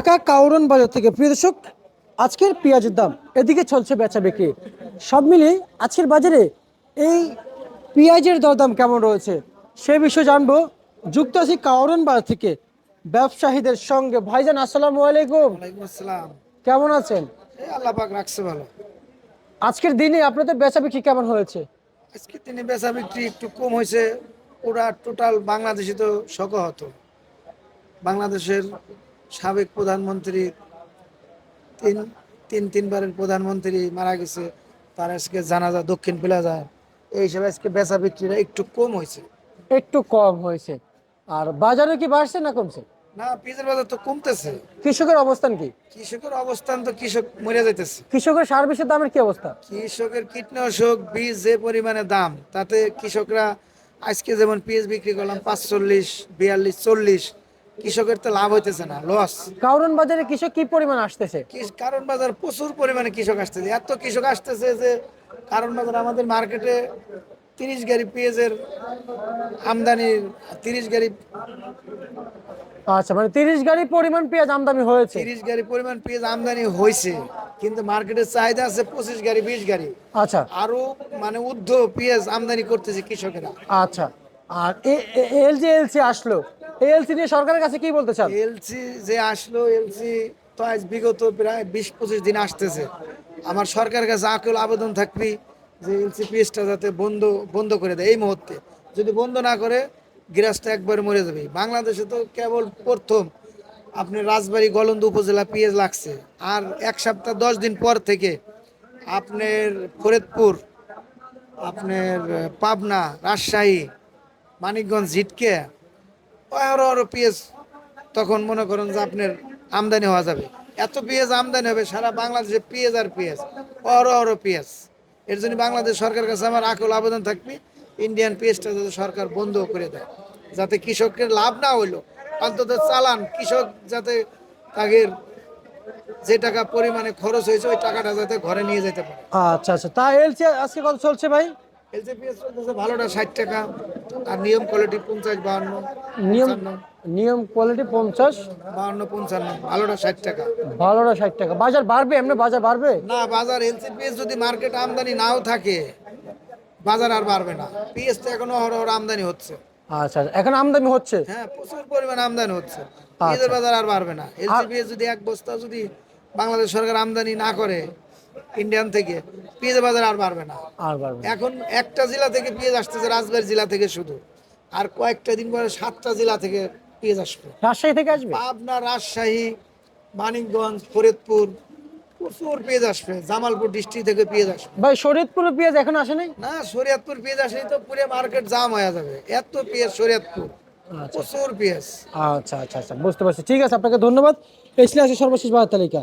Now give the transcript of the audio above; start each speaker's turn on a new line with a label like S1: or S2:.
S1: ঢাকা কাউরন বাজার থেকে। প্রিয় দর্শক আজকের পেঁয়াজের দাম এদিকে চলছে বেচা বিক্রি। সব মিলিয়ে আজকের বাজারে এই পেঁয়াজের দরদাম কেমন রয়েছে সে বিষয়ে জানব। যুক্ত আছি কাউরন বাজার থেকে ব্যবসায়ীদের সঙ্গে। ভাইজান আসসালামু আলাইকুম। কেমন আছেন?
S2: আল্লাহ পাক রাখছে ভালো।
S1: আজকের দিনে আপনাদের বেচা বিক্রি কেমন হয়েছে?
S2: আজকের দিনে বেচা বিক্রি একটু কম হয়েছে। ওরা টোটাল বাংলাদেশে তো শক হতো। বাংলাদেশের সাবেক প্রধানমন্ত্রী তিন তিন তিনবারের প্রধানমন্ত্রী মারা গেছে। তার আজকে জানাজা দক্ষিণ প্লাজায় এই হিসাবে আজকে বেচা বিক্রিটা একটু কম হয়েছে।
S1: একটু কম হয়েছে। আর বাজারে কি বাড়ছে না কমছে?
S2: না পিজের বাজার তো কমতেছে।
S1: কৃষকের অবস্থান কি?
S2: কৃষকের অবস্থান তো কৃষক মরে যাইতেছে।
S1: কৃষকের সার বিষের দামের কি অবস্থা?
S2: কৃষকের কীটনাশক বীজ যে পরিমাণে দাম তাতে কৃষকরা আজকে যেমন পিএস বিক্রি করলাম পাঁচচল্লিশ বিয়াল্লিশ চল্লিশ কৃষকের তো লাভ হইতেছে না লস
S1: কাউরন বাজারে কৃষক কি পরিমাণ আসতেছে?
S2: কারণ বাজার প্রচুর পরিমাণে কৃষক আসতেছে। এত কৃষক আসতেছে যে কারণ বাজার আমাদের মার্কেটে তিরিশ গাড়ি পেঁয়াজের আমদানি তিরিশ গাড়ি
S1: আচ্ছা মানে তিরিশ গাড়ি পরিমাণ পেঁয়াজ আমদানি হয়েছে।
S2: তিরিশ গাড়ি পরিমাণ পেঁয়াজ আমদানি হয়েছে কিন্তু মার্কেটের চাহিদা আছে পঁচিশ গাড়ি বিশ গাড়ি।
S1: আচ্ছা।
S2: আরও মানে ঊর্ধ্ব পেঁয়াজ আমদানি করতেছে কৃষকেরা।
S1: আচ্ছা আর এলজি এলসি আসলো এলসি নিয়ে সরকারের কাছে কি বলতে চান?
S2: এলসি যে আসলো, এলসি তো আজ বিগত প্রায় বিশ পঁচিশ দিন আসতেছে। আমার সরকারের কাছে আকুল আবেদন থাকবি যে এলসি পিএসটা যাতে বন্ধ বন্ধ করে দেয় এই মুহূর্তে। যদি বন্ধ না করে গ্যাসটা একবার মরে যাবে। বাংলাদেশে তো কেবল প্রথম আপনার রাজবাড়ী গলন্দ উপজেলা পিএস লাগছে। আর এক সপ্তাহ, দশ দিন পর থেকে আপনার ফরিদপুর, আপনার পাবনা, রাজশাহী, মানিকগঞ্জ, ঝিটকে আরও আরও পেঁয়াজ তখন মনে করেন যে আপনার আমদানি হওয়া যাবে। এত পেঁয়াজ আমদানি হবে, সারা বাংলাদেশে পেঁয়াজ আর পেঁয়াজ অরো অরো পেঁয়াজ। এর জন্য বাংলাদেশ সরকারের কাছে আমার আকুল আবেদন থাকবে ইন্ডিয়ান পেঁয়াজটা যাতে সরকার বন্ধ করে দেয়, যাতে কৃষকের লাভ না হইল, অন্তত চালান, কৃষক যাতে তাদের যে টাকা পরিমাণে খরচ হয়েছে, ওই টাকাটা যাতে ঘরে নিয়ে যেতে পারে।
S1: আচ্ছা আচ্ছা। তা এলসি আজকে কত চলছে ভাই?
S2: এলসি চলতেছে ভালোটা ষাট টাকা। আর নিয়ম কোয়ালিটি পঞ্চাশ বাহান্ন
S1: নিয়ম নিয়ম কোয়ালিটি পঞ্চাশ।
S2: বাহান্ন পঞ্চান্ন ভালোটা ষাট টাকা।
S1: ভালোটা ষাট টাকা। বাজার বাড়বে এমনি? বাজার বাড়বে?
S2: না বাজার যদি মার্কেট আমদানি নাও থাকে বাজার আর বাড়বে না। পিএস তো এখনও আমদানি হচ্ছে।
S1: আচ্ছা আচ্ছা, এখন আমদানি হচ্ছে?
S2: হ্যাঁ প্রচুর পরিমাণ আমদানি হচ্ছে। পিএসের বাজার আর বাড়বে না। যদি এক বস্তা যদি বাংলাদেশ সরকার আমদানি না করে ইন্ডিয়ান থেকে পিএসের বাজার আর বাড়বে না।
S1: আর বাড়বে
S2: এখন একটা জেলা থেকে পেঁয়াজ আসতেছে রাজবাড়ি জেলা থেকে শুধু। আর কয়েকটা দিন পরে সাতটা জেলা থেকে পেঁয়াজ আসবে।
S1: রাজশাহী থেকে আসবে?
S2: পাবনা রাজশাহী মানিকগঞ্জ ফরিদপুর প্রচুর পেঁয়াজ আসবে। জামালপুর ডিস্ট্রিক্ট থেকে পেঁয়াজ আসবে।
S1: ভাই শরীয়তপুরে পেঁয়াজ এখন আসে নাই?
S2: না শরীয়তপুর পেঁয়াজ আসলে তো পুরো মার্কেট জাম হয়ে যাবে। এত পেঁয়াজ শরীয়তপুর। প্রচুর পেঁয়াজ।
S1: আচ্ছা আচ্ছা আচ্ছা বুঝতে পারছি। ঠিক আছে আপনাকে ধন্যবাদ। এই ছিল সর্বশেষ বাজার তালিকা।